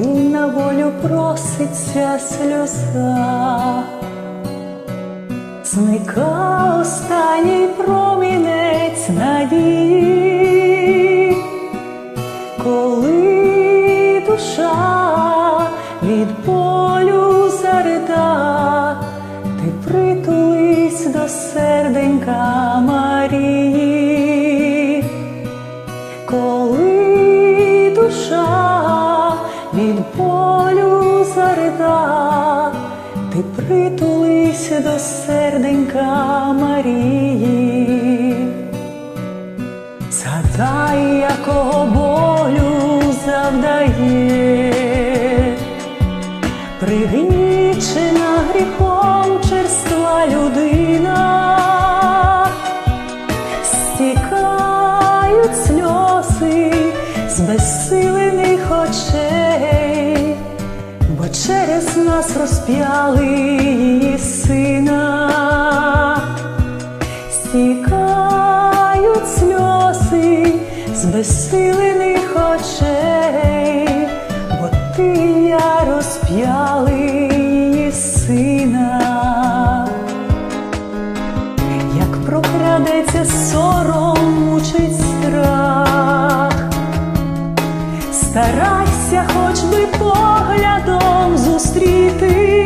коли на волю проситься сльоза, зникає останній промінець надії, коли душа від болю зарида, ти притулись до серденька притулись до серденька Марії. Згадай, якого болю завдає, пригнічена гріхом черства людина, стікають сльози з безсилених очей, бо через нас розп'яли її сина. Стікають сльози з безсилених очей, бо ти я розп'яли її сина, як прокрадеться сором, мучить старайся хоч би поглядом зустріти.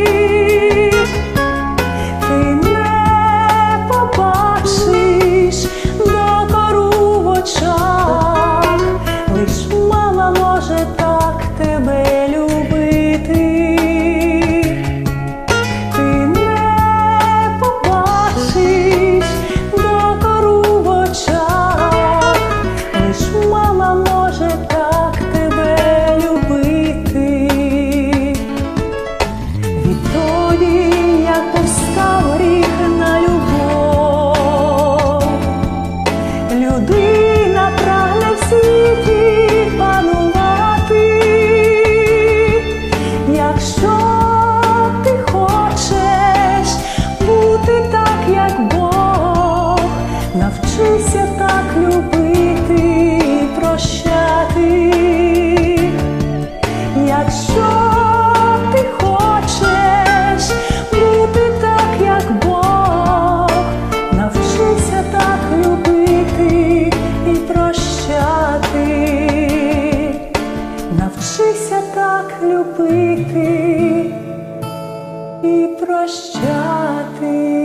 Любити і прощати.